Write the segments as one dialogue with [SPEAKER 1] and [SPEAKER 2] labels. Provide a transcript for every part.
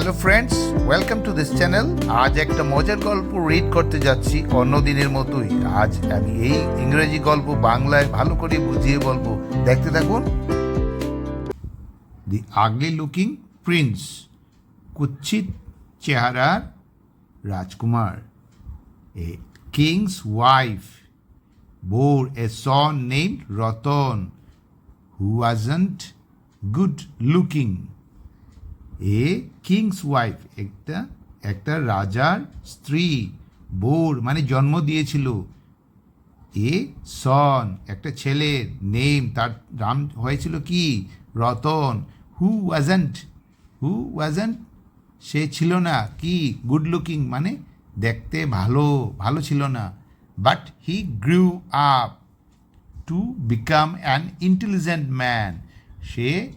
[SPEAKER 1] Hello friends welcome to this channel আজ একটা মজার গল্প রিড করতে যাচ্ছি অন্য দিনের মতোই। আজ আমি এই ইংরেজি গল্প বাংলায় ভালো করে বুঝিয়ে বলব। দেখতে থাকুন। দি আগলি লুকিং প্রিন্স কুচ্ছিত চেহারার রাজকুমার a king's wife bore a son named Ratan who wasn't good looking. A king's wife, একটা একটা রাজার স্ত্রী, বোর মানে জন্ম দিয়েছিল। এ সন, একটা ছেলের নেম, তার নাম হয়েছিল কি? Ratan. Who wasn't who wasn't, সে ছিল না, কি? গুড লুকিং মানে দেখতে ভালো ভালো ছিল না। But he grew up to become an intelligent man. সে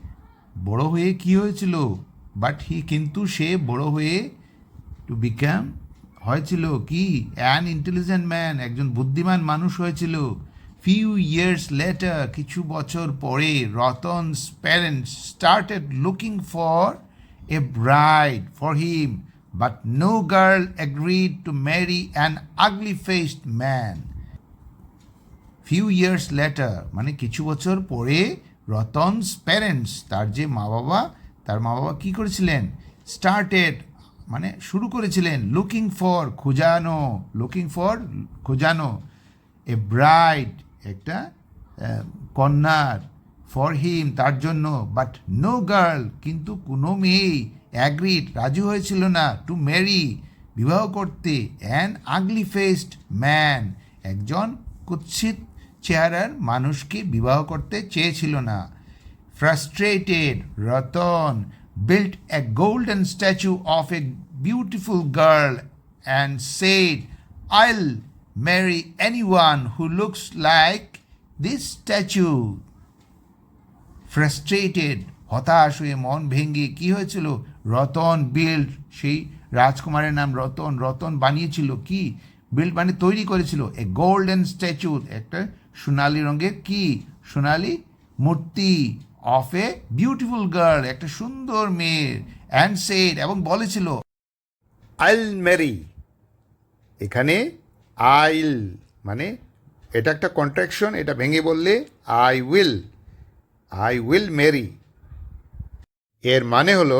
[SPEAKER 1] বড় হয়ে কি হয়েছিল? বাট হি কিন্তু সে বড় হয়ে টু বিকাম হয়েছিল কি? অ্যান ইন্টেলিজেন্ট ম্যান একজন বুদ্ধিমান মানুষ হয়েছিল। ফিউ ইয়ার্স লেটার কিছু বছর পরে, Ratan's parents started looking for a bride for him but no girl agreed to marry an ugly faced man few years later মানে কিছু বছর পরে, রতনস প্যারেন্টস তার যে মা বাবা তার মা বাবা কী করেছিলেন? স্টার্টেড মানে শুরু করেছিলেন লুকিং ফর খোঁজানো লুকিং ফর খোঁজানো। এ ব্রাইড একটা কন্যার ফর হিম তার জন্য। বাট নো গার্ল কিন্তু কোনো মেয়েই অ্যাগ্রিড রাজি হয়েছিল না টু ম্যারি বিবাহ করতে। অ্যান আগলি ফেসড ম্যান একজন কুৎসিত চেহারার মানুষকে বিবাহ করতে চেয়েছিল না। Frustrated Ratan built a golden statue of a beautiful girl and said, I'll marry anyone who looks like this statue. Frustrated হতাশ হয়ে মন ভেঙে কি হয়েছিল? রতন বিল্ড সেই রাজকুমারের নাম রতন রতন বানিয়েছিল কি? বিল্ড মানে তৈরি করেছিল। এ গোল্ডেন স্ট্যাচু একটা সোনালি রঙের কি? সোনালি মূর্তি। অফ এ বিউটিফুল গার্ল একটা সুন্দর মেয়ের অ্যান্ড সেড এবং বলেছিল আইল ম্যারি এখানে আইল মানে এটা একটা কন্ট্রাকশন এটা ভেঙে বললে I will I will marry এর মানে হলো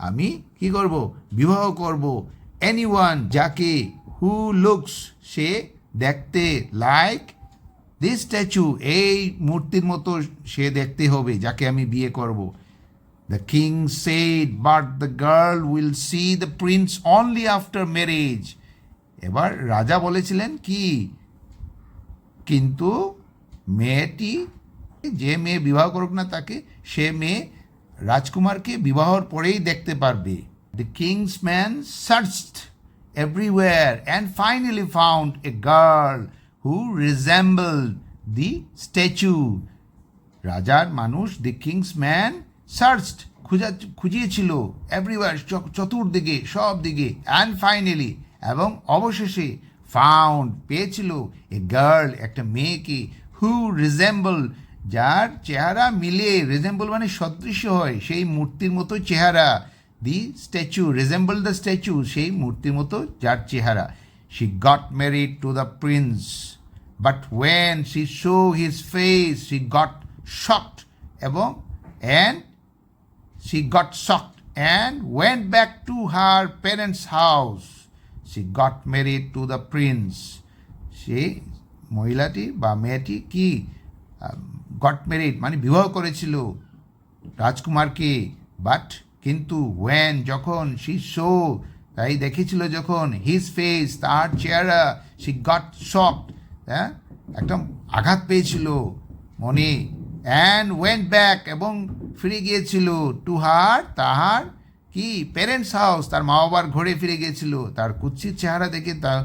[SPEAKER 1] আমি কি করব? বিবাহ করব। এনিওয়ান যাকে হু লুকস সে দেখতে লাইক দিস স্ট্যাচু এই মূর্তির মতো সে দেখতে হবে, যাকে আমি বিয়ে করব। The king said but the girl will see the prince only after marriage এবার রাজা বলেছিলেন, কি? কিন্তু মেয়েটি, যে মেয়ে বিবাহ করুক না তাকে, সে মেয়ে রাজকুমারকে বিবাহর পরেই দেখতে পারবে। The king's man searched everywhere and finally found a girl who resemble the statue রাজার মানুষ দি কিংস ম্যান সার্চড খুঁজা, খুঁজিয়েছিল এভরিওয়ার চতুর্দিকে সব দিকে অ্যান্ড ফাইনালি এবং অবশেষে ফাউন্ড পেয়েছিল এ গার্ল একটা মেয়েকে হু রিজেম্বল যার চেহারা মিলে রিজেম্বল মানে সদৃশ্য হয়, সেই মূর্তির মতো চেহারা the statue resemble the statue সেই মূর্তির মতো যার চেহারা। She got married to the prince but when she show his face she got shocked এবং and she got shocked and went back to her parents' house. She got married to the prince. সে মহিলাটি বা মেয়েটি কি got married মানে বিবাহ করেছিল রাজকুমারকে বাট কিন্তু ওয়েন যখন সি শো তাই দেখেছিল যখন হিজ ফেস তার চেহারা সি গট শক হ্যাঁ? একদম আঘাত পেয়েছিল মনে অ্যান্ড ওয়েন্ট ব্যাক এবং ফিরে গিয়েছিল টু হার তাহার কি? প্যারেন্টস হাউস তার মা বাবার ঘরে ফিরে গিয়েছিল, তার কুচ্ছির চেহারা দেখে তার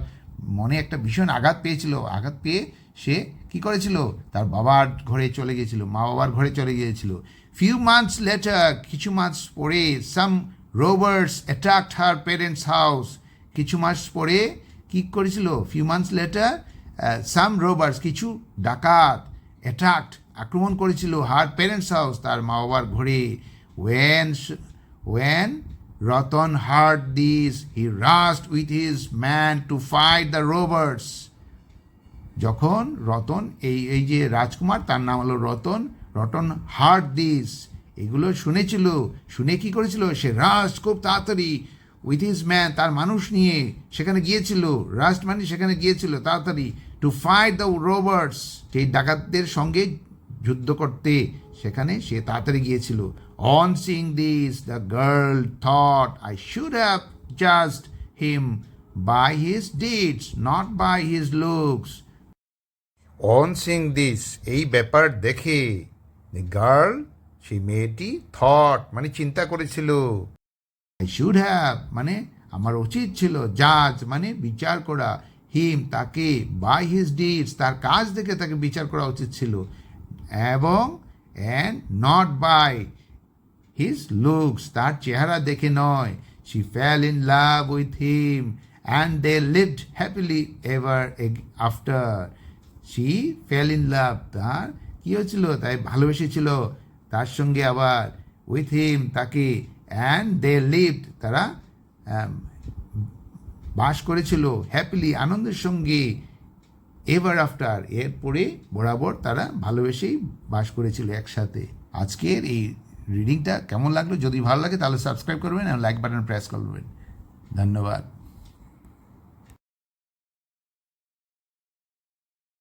[SPEAKER 1] মনে একটা ভীষণ আঘাত পেয়েছিল, আঘাত পেয়ে সে কি করেছিল? তার বাবার ঘরে চলে গিয়েছিল মা বাবার ঘরে চলে গিয়েছিল। ফিউ মান্থস লেটার কিছু মাস পরে some robbers attract her parents house কিছু মাস পরে কি করেছিল? Few months later some robbers কিছু ডাকাত অ্যাট্রাক্ট আক্রমণ করেছিল হার প্যারেন্টস হাউস তার মা বাবার ঘরে when when Ratan heard this he rushed with his man to fight the robbers. যখন রতন, এই এই যে রাজকুমার, তার নাম হলো রতন রতন হার্ট দিস এগুলো শুনেছিল, শুনে কি করেছিল? সে রাজ খুব তাড়াতাড়ি উইথ হিজ ম্যান তার মানুষ নিয়ে সেখানে গিয়েছিল রাস্ট মানে সেখানে গিয়েছিল তাড়াতাড়ি টু ফাইট দ্য রোবার্টস সেই ডাকাতদের সঙ্গে যুদ্ধ করতে। সেখানে সে তাড়াতাড়ি গিয়েছিল। On seeing this the girl thought I should have just him by his deeds not by his looks on seeing this এই ব্যাপার দেখে দ্য গার্ল সেই মেয়েটি থট মানে চিন্তা করেছিল। আই শুড হ্যাভ মানে আমার উচিত ছিল জাজ মানে বিচার করা। হিম তাকে বাই হিজ ডিডস তার কাজ দেখে তাকে বিচার করা উচিত ছিল। এবং and not by his looks তার চেহারা দেখে নয়। She fell in love with him and they lived happily ever after she fell in love তার কী হয়েছিল? তাই ভালোবেসেছিল। তার সঙ্গে আবার উইথ হিম তাকে অ্যান্ড দে লিভড তারা বাস করেছিল হ্যাপিলি আনন্দের সঙ্গে এভার আফটার এরপরে বরাবর তারা ভালোবেসেই বাস করেছিল একসাথে। আজকের এই রিডিংটা কেমন লাগল? যদি ভালো লাগে তাহলে সাবস্ক্রাইব করবেন আর লাইক বাটন প্রেস করবেন। ধন্যবাদ।